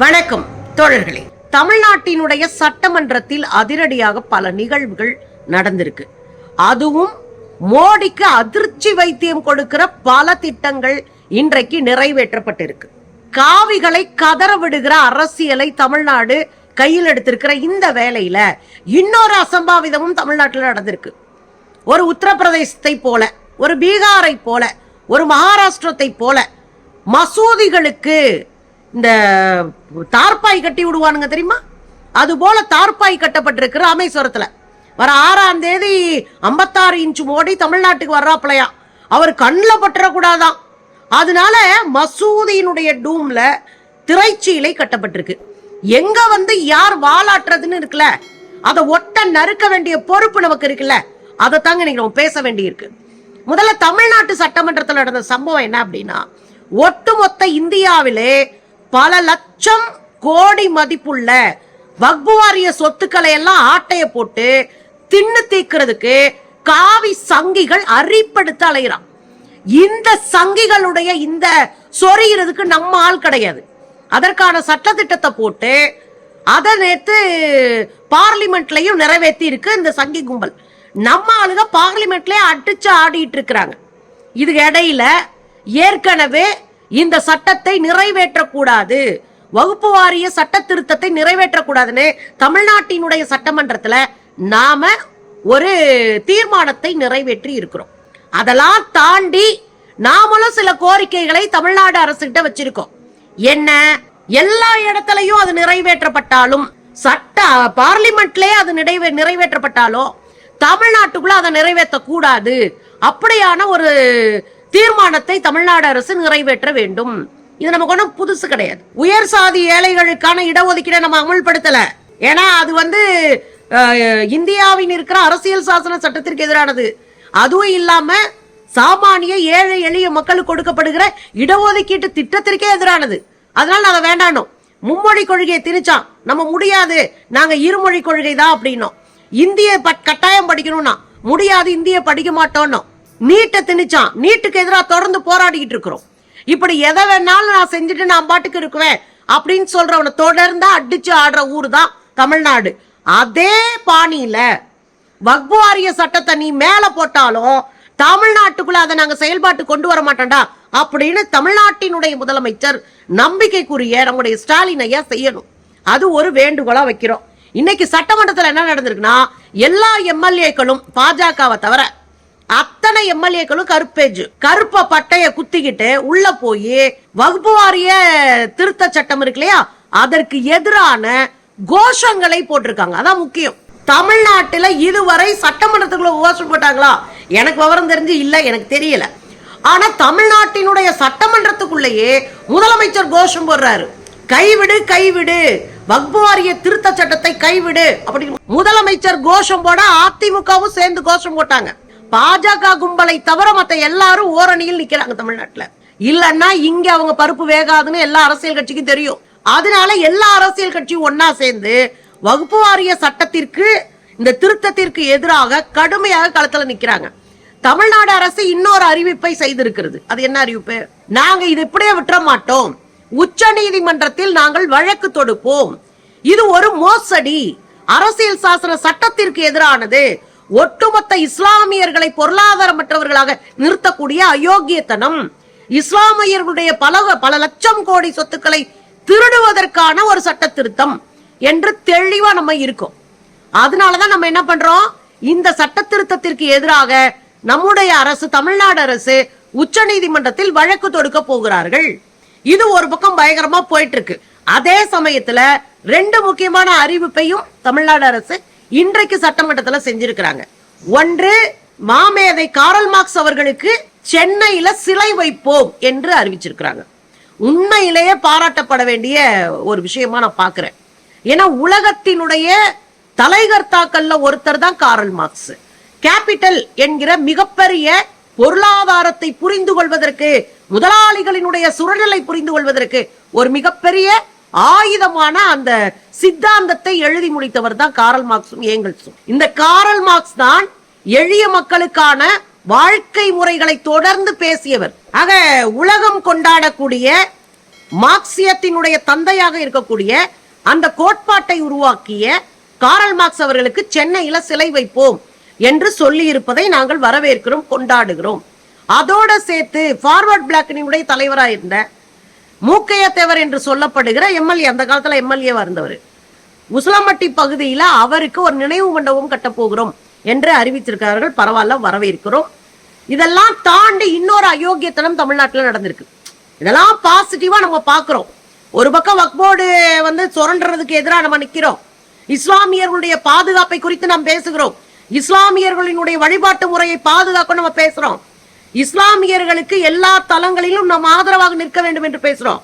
வணக்கம் தோழர்களே. தமிழ்நாட்டினுடைய சட்டமன்றத்தில் அதிரடியாக பல நிகழ்வுகள் நடந்திருக்கு. அதுவும் மோடிக்கு அதிர்ச்சி வைத்தியம் கொடுக்கிற பல திட்டங்கள் இன்றைக்கு நிறைவேற்றப்பட்டிருக்கு. காவிகளை கதற விடுகிற அரசியலை தமிழ்நாடு கையில் எடுத்திருக்கிற இந்த வேலையில இன்னொரு அசம்பாவிதமும் தமிழ்நாட்டில் நடந்திருக்கு. ஒரு உத்தரப்பிரதேசத்தை போல ஒரு பீகாரை போல ஒரு மகாராஷ்டிரத்தை போல மசூதிகளுக்கு இந்த தார்பாய் கட்டி விடுவானுங்க தெரியுமா? அது போல தார்பாய் கட்டப்பட்டிருக்கு ராமேஸ்வரத்துல வர ஆறாம் தேதி ஐம்பத்தாறு இன்ச்சு மோடி தமிழ்நாட்டுக்கு வர்றாப்பிளையா அவர் கண்ணில் பற்றக்கூடாதான் அதனால மசூதியினுடைய டூம்ல திரைச்சீலை கட்டப்பட்டிருக்கு. எங்க வந்து யார் வாலாட்டுறதுன்னு இருக்குல்ல அதை ஒட்ட நறுக்க வேண்டிய பொறுப்பு நமக்கு இருக்குல்ல அதை தாங்க நீங்க நம்ம பேச வேண்டியிருக்கு. முதல்ல தமிழ்நாட்டு சட்டமன்றத்தில் நடந்த சம்பவம் என்ன அப்படின்னா ஒட்டுமொத்த இந்தியாவிலே பல லட்சம் கோடி மதிப்புள்ள வக்பு வாரிய சொத்துக்களை எல்லாம் ஆட்டைய போட்டு தின்னு தீக்கிறதுக்கு காவி சங்கிகள் அரிப்படுத்த அலைகிறான் இந்த சங்கிகளுடைய இந்த சொறிகிறதுக்கு நம்ம ஆள் கிடையாது. அதற்கான சட்டத்திட்டத்தை போட்டு அதை நேற்று பார்லிமெண்ட்லயும் நிறைவேற்றி இருக்கு இந்த சங்கி கும்பல். நம்ம ஆளுங்க பார்லிமெண்ட்லயே அடிச்சு ஆடிட்டு இருக்கிறாங்க. இது இடையில ஏற்கனவே இந்த சட்டத்தை நிறைவேற்றக்கூடாது. வகுப்பு வாரிய சட்ட திருத்தத்தை நிறைவேற்றக்கூடாதுன்னு தமிழ்நாட்டினுடைய சட்டமன்றத்துல நாம ஒரு தீர்மானத்தை நிறைவேற்றி இருக்கிறோம். அதெல்லாம் தாண்டி நாமளும் சில கோரிக்கைகளை தமிழ்நாடு அரசுகிட்ட வச்சிருக்கோம். என்ன? எல்லா இடத்துலயும் அது நிறைவேற்றப்பட்டாலும் சட்ட பார்லிமெண்ட்லயே அது நிறைவே நிறைவேற்றப்பட்டாலும் தமிழ்நாட்டுக்குள்ள அதை நிறைவேற்ற கூடாது அப்படியான ஒரு தீர்மானத்தை தமிழ்நாடு அரசு நிறைவேற்ற வேண்டும். இது நமக்கு ஒன்றும் புதுசு கிடையாது. உயர் சாதி ஏழைகளுக்கான இடஒதுக்கீடை நம்ம அமல்படுத்தல. ஏன்னா அது வந்து இந்தியாவின் இருக்கிற அரசியல் சாசன சட்டத்திற்கு எதிரானது. அதுவும் இல்லாம சாமானிய ஏழை எளிய மக்களுக்கு கொடுக்கப்படுகிற இடஒதுக்கீட்டு திட்டத்திற்கே எதிரானது. அதனால நாங்க வேண்டானோம். மும்மொழி கொள்கையை திணிச்சான். நம்ம முடியாது. நாங்க இருமொழி கொள்கை தான் அப்படின்னோம். இந்திய பட்- கட்டாயம் படிக்கணும்னா முடியாது இந்திய படிக்க மாட்டோம்னோம் நீட்டை திணிச்சான். நீட்டுக்கு எதிராக தொடர்ந்து போராடிக்கிட்டு இருக்கிறோம். இப்படி எதை வேணாலும் நான் செஞ்சுட்டு நான் பாட்டுக்கு இருக்குவேன் அப்படின்னு சொல்றவனை தொடர்ந்து அடிச்சு ஆடுற ஊர் தான் தமிழ்நாடு. அதே பாணியில வக்பு வாரிய சட்டத்தை நீ மேல போட்டாலும் தமிழ்நாட்டுக்குள்ள அதை நாங்க செயல்பாட்டு கொண்டு வர மாட்டோம்டா அப்படின்னு தமிழ்நாட்டினுடைய முதலமைச்சர் நம்பிக்கைக்குரிய நம்முடைய ஸ்டாலின் ஐயா செய்யணும். அது ஒரு வேண்டுகோளா வைக்கிறோம். இன்னைக்கு சட்டமன்றத்தில் என்ன நடந்திருக்குன்னா எல்லா எம்எல்ஏக்களும் பாஜகவை தவிர அத்தனை எம்எல்ஏக்களும் கருப்பேஜ். கருப்ப பட்டைய குத்திக்கிட்டு உள்ள போய் வகுப்பு வாரிய திருத்த சட்டம் இருக்கு இல்லையா? அதற்கு எதிரான கோஷங்களை போட்டிருக்காங்க. அதான் முக்கியம். தமிழ்நாட்டுல இதுவரை சட்டமன்றத்துக்குள்ள கோஷம் போட்டாங்களா? எனக்கு விவரம் தெரிஞ்சு இல்ல எனக்கு தெரியல. ஆனா தமிழ்நாட்டினுடைய சட்டமன்றத்துக்குள்ளேயே முதலமைச்சர் கோஷம் போடுறாரு. கைவிடு கைவிடு. வக்பு வாரிய திருத்த சட்டத்தை கைவிடு. அப்படின்னு முதலமைச்சர் கோஷம் போட அதிமுகவும் சேர்ந்து கோஷம் போட்டாங்க. பாஜக கும்பலை தவிர மற்ற எல்லாரும் ஓரணியில் நிக்கிறாங்க தமிழ்நாட்டுல. இல்லன்னா இங்க அவங்க பருப்பு வேகாதுன்னு எல்லா அரசியல் கட்சிக்கும் தெரியும். அதனால எல்லா அரசியல் கட்சியும் ஒன்னா சேர்ந்து வகுப்பு வாரிய சட்டத்திற்கு இந்த திருத்தத்திற்கு எதிராக கடுமையாக களத்துல நிக்கிறாங்க. தமிழ்நாடு அரசு இன்னொரு அறிவிப்பை செய்திருக்கிறது. அது என்ன அறிவிப்பு? நாங்க இது இப்படியே விட்டுற மாட்டோம். உச்ச நீதிமன்றத்தில் நாங்கள் வழக்கு தொடுப்போம். இது ஒரு மோசடி. அரசியல் சாசன சட்டத்திற்கு எதிரானது. ஒட்டுமொத்த இஸ்லாமியர்களை பொருளாதாரமற்றவர்களாக நிறுத்தக்கூடிய அயோக்கியத்தனம். இஸ்லாமியர்களுடைய பல பல லட்சம் கோடி சொத்துக்களை திருடுவதற்கான ஒரு சட்ட திருத்தம் என்று தெளிவா நம்ம இருக்கோம். அதனாலதான் நம்ம என்ன பண்றோம்? இந்த சட்ட திருத்தத்திற்கு எதிராக நம்முடைய அரசு தமிழ்நாடு அரசு உச்ச நீதிமன்றத்தில் வழக்கு தொடுக்க போகிறார்கள். இது ஒரு பக்கம் பயங்கரமா போயிட்டு இருக்கு. அதே சமயத்துல ரெண்டு முக்கியமான அறிவிப்பையும் தமிழ்நாடு அரசு இன்றைக்கு சட்டமன்றத்துல செஞ்சிருக்கிறாங்க. ஒன்று மாமேதை காரல் மார்க்ஸ் அவர்களுக்கு சென்னையில சிலை வைப்போம் என்று அறிவிச்சிருக்கிறாங்க. உண்மையிலேயே பாராட்டப்பட வேண்டிய ஒரு விஷயமா நான் பாக்குறேன். ஏன்னா உலகத்தினுடைய தலைகர்த்தாக்கள்ல ஒருத்தர் தான் காரல் மார்க்ஸ். கேபிட்டல் என்கிற மிகப்பெரிய பொருளாதாரத்தை புரிந்து கொள்வதற்கு முதலாளிகளினுடைய சுரநிலை புரிந்து கொள்வதற்கு ஒரு மிகப்பெரிய ஆயுதமான அந்த சித்தாந்தத்தை எழுதி முடித்தவர் தான் காரல் மார்க்ஸும் ஏங்கல்ஸும். இந்த காரல் மார்க்ஸ் தான் எளிய மக்களுக்கான வாழ்க்கை முறைகளை தொடர்ந்து பேசியவர். ஆக உலகம் கொண்டாடக்கூடிய மார்க்சியத்தினுடைய தந்தையாக இருக்கக்கூடிய அந்த கோட்பாட்டை உருவாக்கிய காரல் மார்க்ஸ் அவர்களுக்கு சென்னையில சிலை வைப்போம் என்று சொல்லி இருப்பதை நாங்கள் வரவேற்கிறோம் கொண்டாடுகிறோம். அதோட சேர்த்து ஃபார்வர்ட் பிளாக்கினுடைய தலைவராக இருந்த மூக்கைய தேவர் என்று சொல்லப்படுகிற எம்எல்ஏ அந்த காலத்துல எம்எல்ஏவா இருந்தவர். உசிலம்பட்டி பகுதியில அவருக்கு ஒரு நினைவு மண்டபம் கட்டப்போகிறோம் என்று அறிவித்திருக்கிறார்கள். பரவாயில்ல வரவேற்கிறோம். இதெல்லாம் தாண்டி இன்னொரு அயோக்கியத்தனம் தமிழ்நாட்டில் நடந்திருக்கு. இதெல்லாம் பாசிட்டிவா நம்ம பார்க்கிறோம். ஒரு பக்கம் வக்போர்டு வந்து சுரண்டுறதுக்கு எதிராக நம்ம நிக்கிறோம். இஸ்லாமியர்களுடைய பாதுகாப்பை குறித்து நாம் பேசுகிறோம். இஸ்லாமியர்களினுடைய வழிபாட்டு முறையை பாதுகாக்க நம்ம பேசுறோம். இஸ்லாமியர்களுக்கு எல்லா தளங்களிலும் நாம் ஆதரவாக நிற்க வேண்டும் என்று பேசுறோம்.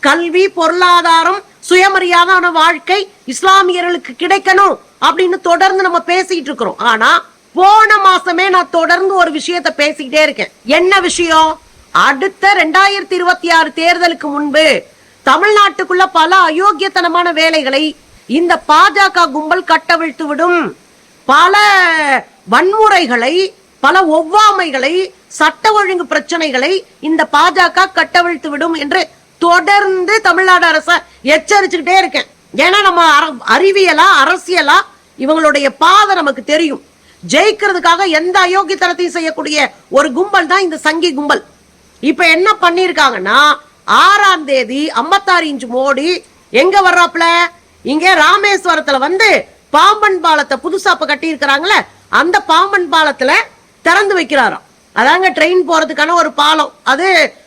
கல்வி பொருளாதாரம் சுயமரியாதான வாழ்க்கை இஸ்லாமியர்களுக்கு கிடைக்கணும் அப்படின்னு தொடர்ந்து நம்ம பேசிட்டு இருக்கிறோம். ஆனா போன மாசமே நான் தொடர்ந்து ஒரு விஷயத்த பேசிக்கிட்டே இருக்கேன். என்ன விஷயம்? அடுத்த ரெண்டாயிரத்தி இருபத்தி ஆறு தேர்தலுக்கு முன்பு தமிழ்நாட்டுக்குள்ள பல அயோக்கியத்தனமான வேலைகளை இந்த பாஜக கும்பல் கட்டவிழ்த்து விடும் பல வன்முறைகளை பல ஒவ்வாமைகளை சட்ட ஒழுங்கு பிரச்சனைகளை இந்த பாஜக கட்டவிழ்த்து விடும் என்று தொடர்ந்து தமிழ்நாடு அரச எச்சரிச்சுக்கிட்டே இருக்கேன். ஏன்னா நம்ம அற- அறிவியலா அரசியலா இவங்களுடைய பாதை நமக்கு தெரியும். ஜெயிக்கிறதுக்காக எந்த அயோக்கியத்தனத்தையும் செய்யக்கூடிய ஒரு கும்பல் தான் இந்த சங்கி கும்பல். இப்ப என்ன பண்ணிருக்காங்கன்னா ஆறாம் தேதி ஐம்பத்தாறு இன்ச்சு மோடி எங்க வர்றாப்ல இங்க ராமேஸ்வரத்துல வந்து பாம்பன் பாலத்தை புதுசா இப்ப கட்டி இருக்கிறாங்களே அந்த பாம்பன் பாலத்துல திறந்து வைக்கிறாராம். அதாங்க ட்ரெயின் போறதுக்கான ஒரு பாலம். அது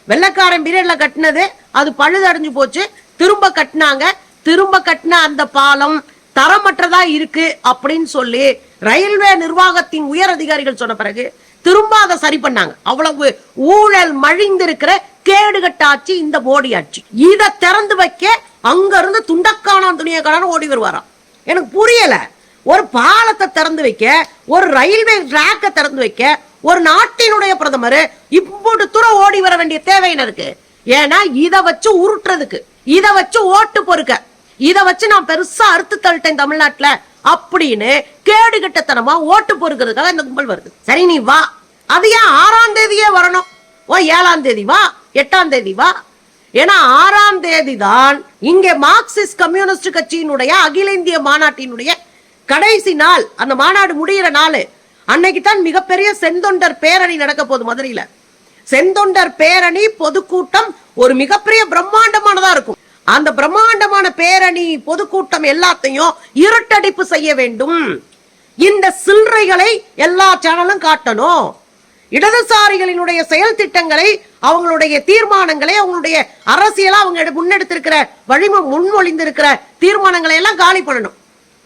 வெள்ளக்காரன் பீரியட்ல கட்டினது. அது பழுதடைஞ்சு போச்சு. திரும்ப கட்டினாங்க. திரும்ப கட்டின அந்த பாலம் தரமற்றதா இருக்கு அப்படின்னு சொல்லி ரயில்வே நிர்வாகத்தின் உயர் அதிகாரிகள் சொன்ன பிறகு திரும்ப அதை சரி பண்ணாங்க. அவ்வளவு ஊழல் மழிந்திருக்கிற கேடுகட்ட ஆட்சி இந்த மோடி ஆட்சி. இதை திறந்து வைக்க அங்க இருந்து துண்டக்கான துணியக்கான ஓடி வருவாராம். எனக்கு புரியல. ஒரு பாலத்தை திறந்து வைக்க ஒரு ரயில்வே ட்ராக்கை திறந்து வைக்க ஒரு நாட்டினுடைய பிரதமர் இப்போட்டு தூரம் ஓடி வர வேண்டிய தேவை என்ன இருக்கு? ஏன்னா இத வச்சு உருட்டுறதுக்கு இதை வச்சு ஓட்டு பொறுக்க இத வச்சு நான் பெருசா அறுத்து தள்ளிட்டேன் தமிழ்நாட்டுல அப்படின்னு கேடுகட்டத்தனமா ஓட்டு பொறுக்கிறதுக்காக இந்த கும்பல் வருது. சரி நீ வா. அது ஏன் ஆறாம் தேதியே வரணும்? ஓ ஏழாம் தேதி வா எட்டாம் தேதி வா. ஏன்னா ஆறாம் தேதி தான் இங்கே மார்க்சிஸ்ட் கம்யூனிஸ்ட் கட்சியினுடைய அகில இந்திய மாநாட்டினுடைய கடைசி நாள் அந்த மாநாடு முடியிற நாள் அன்னைக்கு தான் மிகப்பெரிய செந்தொண்டர் பேரணி நடக்க போகுது மதுரையில. செந்தொண்டர் பேரணி பொதுக்கூட்டம் ஒரு மிகப்பெரிய பிரம்மாண்டமானதா இருக்கும். அந்த பிரம்மாண்டமான பேரணி பொதுக்கூட்டம் எல்லாத்தையும் இருட்டடிப்பு செய்ய வேண்டும். இந்த சில்லறைகளை எல்லா சேனலும் காட்டணும். இடதுசாரிகளினுடைய செயல் திட்டங்களை அவங்களுடைய தீர்மானங்களை அவங்களுடைய அரசியலா அவங்க முன்னெடுத்திருக்கிற வழிமு முன்மொழிந்திருக்கிற தீர்மானங்களை எல்லாம் காலி பண்ணணும்.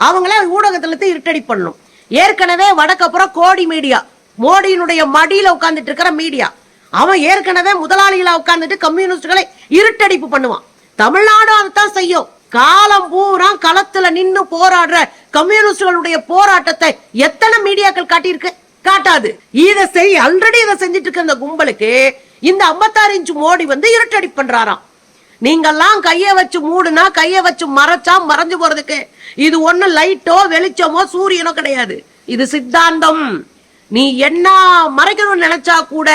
அவங்கள ஊடகத்துல இருந்து இருட்டடி பண்ணணும். ஏற்கனவே வடக்கப்புறம் கோடி மீடியா மோடியினுடைய மடியில உட்கார்ந்துட்டு இருக்கிற மீடியா அவன் ஏற்கனவே முதலாளிகளா உட்கார்ந்துட்டு கம்யூனிஸ்டுகளை இருட்டடிப்பு பண்ணுவான். தமிழ்நாடும் அதைத்தான் செய்யும். காலம் பூரா களத்துல நின்னு போராடுற கம்யூனிஸ்டுகளுடைய போராட்டத்தை எத்தனை மீடியாக்கள் காட்டியிருக்கு? காட்டாது. இதை செய் ஆல்ரெடி இதை செஞ்சுட்டு இருக்க இந்த கும்பலுக்கு இந்த ஐம்பத்தாறு இன்ச்சு மோடி வந்து இருட்டடி பண்றாராம். நீங்கெல்லாம் கைய வச்சு மூடுனா கைய வச்சு மறைச்சா மறைஞ்சு போறதுக்கு. இது ஒண்ணு லைட்டோ வெளிச்சமோ சூரியனோ கிடையாது. இது சித்தாந்தம். நீ என்ன மறைக்கணும்னு நினைச்சா கூட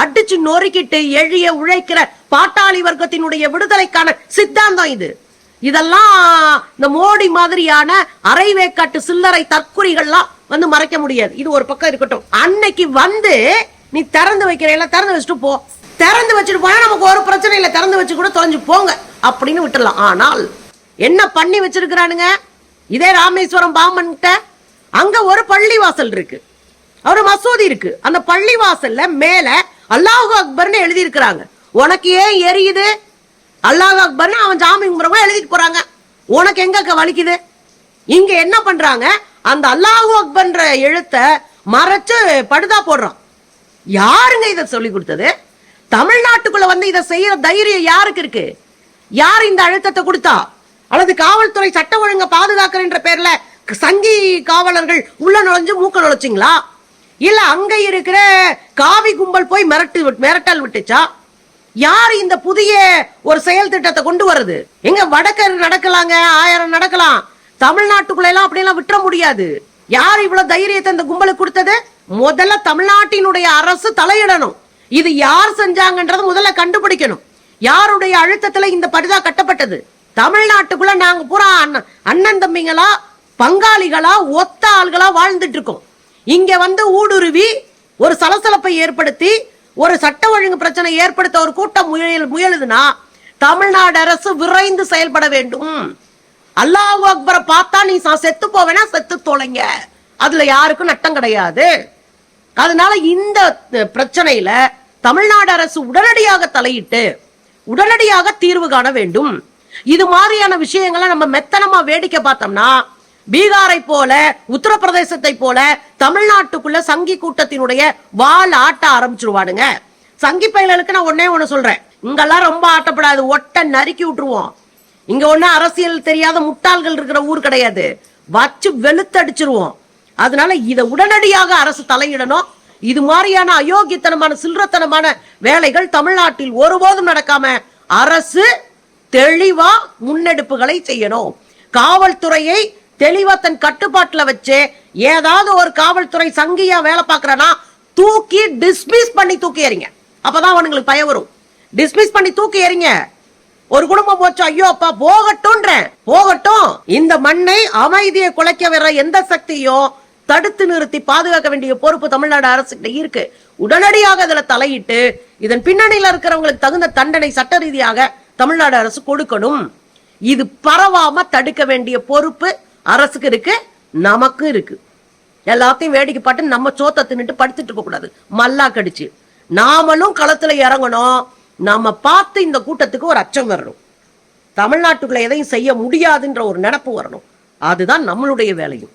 அடிச்சு நொறுக்கிட்டு எழிய உழைக்கிற பாட்டாளி வர்க்கத்தினுடைய விடுதலைக்கான சித்தாந்தம் இது. இதெல்லாம் இந்த மோடி மாதிரியான அரைவேக்காட்டு சில்லறை தற்குறிகள்லாம் வந்து மறைக்க முடியாது. இது ஒரு பக்கம் இருக்கட்டும். அன்னைக்கு வந்து நீ திறந்து வைக்கிறீங்களா திறந்து வச்சுட்டு போ. திறந்து வச்சுட்டு போனால் நமக்கு ஒரு பிரச்சனை இல்லை. திறந்து வச்சு கூட தொலைஞ்சு போங்க. அப்படின்னு விட்டுடலாம். ஆனால் என்ன பண்ணி வச்சிருக்கிறானுங்க? இதே ராமேஸ்வரம் பாமன்கிட்ட அங்கே ஒரு பள்ளிவாசல் இருக்கு. ஒரு மசூதி இருக்கு. அந்த பள்ளிவாசல்ல மேல அல்லாஹு அக்பர்னு எழுதியிருக்கிறாங்க. உனக்கு ஏன் எரியுது? அல்லாஹ் அக்பர்னு அவன் ஜாமி கும்பிட்றவங்க எழுதிட்டு போறாங்க. உனக்கு எங்க வலிக்குது? இங்க என்ன பண்றாங்க? அந்த அல்லாஹு அக்பர்ன்ற எழுத்த மறைச்சு படுதா போடுறான். யாருங்க இதை சொல்லி கொடுத்தது? தமிழ்நாட்டுக்குள்ள வந்து இதை செய்யற தைரியம் யாருக்கு இருக்கு? யார் இந்த அழுத்தத்தை கொடுத்தா? அல்லது காவல்துறை சட்ட ஒழுங்க பாதுகாக்கிறன்ற பேர்ல சங்கி காவலர்கள் உள்ள நுழைஞ்சு மூக்க நுழைச்சிங்களா? இல்ல அங்க இருக்கிற காவி கும்பல் போய் மிரட்டு மிரட்டல் விட்டுச்சா? யார் இந்த புதிய ஒரு செயல் திட்டத்தை கொண்டு வருது எங்க வடக்கர் நடக்கலாங்க ஆயிரம் நடக்கலாம். தமிழ்நாட்டுக்குள்ள எல்லாம் அப்படியெல்லாம் விட்டுற முடியாது. யார் இவ்வளவு தைரியத்தை இந்த கும்பலுக்கு கொடுத்தது? முதல்ல தமிழ்நாட்டினுடைய அரசு தலையிடணும். இது யார் செஞ்சாங்கன்றது முதல்ல கண்டுபிடிக்கணும். யாருடைய அழுத்தத்துல இந்த படுதா கட்டப்பட்டது? தமிழ்நாட்டுக்குள்ள நாங்க பூரா அண்ணன் அண்ணன் தம்பிங்களா பங்காளிகளா ஒத்த ஆள்களா வாழ்ந்துட்டு இருக்கோம் இங்க வந்து ஊடுருவி ஒரு சலசலப்பை ஏற்படுத்தி ஒரு சட்ட ஒழுங்கு பிரச்சனை ஏற்படுத்த ஒரு கூட்டம் முயல் முயலுதுன்னா தமிழ்நாடு அரசு விரைந்து செயல்பட வேண்டும். அல்லாஹ் அக்பரை பார்த்தா நீ செத்து போவேனா? செத்து தொலைங்க. அதுல யாருக்கும் நட்டம் கிடையாது. அதனால இந்த பிரச்சனையில தமிழ்நாடு அரசு உடனடியாக தலையிட்டு உடனடியாக தீர்வு காண வேண்டும். இது மாதிரியான விஷயங்களை நம்ம மெத்தனமா வேடிக்கை பார்த்தோம்னா பீகாரை போல உத்தரப்பிரதேசத்தை போல தமிழ்நாட்டுக்குள்ள சங்கி கூட்டத்தினுடைய வால் ஆட்ட ஆரம்பிச்சிருவானுங்க. சங்கி பயல்களுக்கு நான் ஒன்னே ஒண்ணு சொல்றேன். இங்கெல்லாம் ரொம்ப ஆட்டப்படாது. ஒட்ட நறுக்கி விட்டுருவோம். இங்க ஒன்னும் அரசியல் தெரியாத முட்டாள்கள் இருக்கிற ஊர் கிடையாது. வச்சு வெளுத்தடிச்சிருவோம். அதனால இதை உடனடியாக அரசு தலையிடணும். இது மாதிரியான அயோக்கியத்தனமான சில்லறத்தனமான வேலைகள் தமிழ்நாட்டில் ஒருபோதும் நடக்காம அரசு தெளிவா முன்னெடுப்புகளை செய்யணும். காவல்துறையை தெளிவா தன் கட்டுப்பாட்டுல வச்சு ஏதாவது ஒரு காவல்துறை சங்கியா வேலை பார்க்கறனா தூக்கி டிஸ்மிஸ் பண்ணி தூக்கி எறிங்க. அப்பதான் அவனுங்களுக்கு பயம் வரும். டிஸ்மிஸ் பண்ணி தூக்கி எறிங்க. ஒரு குடும்பம் போச்சு ஐயோ அப்பா போகட்டும்ன்ற போகட்டும். இந்த மண்ணை அமைதியை குலைக்க வர எந்த சக்தியும் தடுத்து நிறுத்தி பாதுகாக்க வேண்டிய பொறுப்பு தமிழ்நாடு அரசுகிட்ட இருக்கு. உடனடியாக அதில் தலையிட்டு இதன் பின்னணியில இருக்கிறவங்களுக்கு தகுந்த தண்டனை சட்ட ரீதியாக தமிழ்நாடு அரசு கொடுக்கணும். இது பரவாம தடுக்க வேண்டிய பொறுப்பு அரசுக்கு இருக்கு நமக்கு இருக்கு. எல்லாத்தையும் வேடிக்கை பார்த்து நம்ம சோத்த தின்னுட்டு படுத்துட்டு இருக்க கூடாது. மல்லா கடிச்சு நாமளும் களத்துல இறங்கணும். நாம பார்த்து இந்த கூட்டத்துக்கு ஒரு அச்சம் வரணும். தமிழ்நாட்டுக்குள்ள எதையும் செய்ய முடியாதுன்ற ஒரு நினப்பு வரணும். அதுதான் நம்மளுடைய வேலையும்.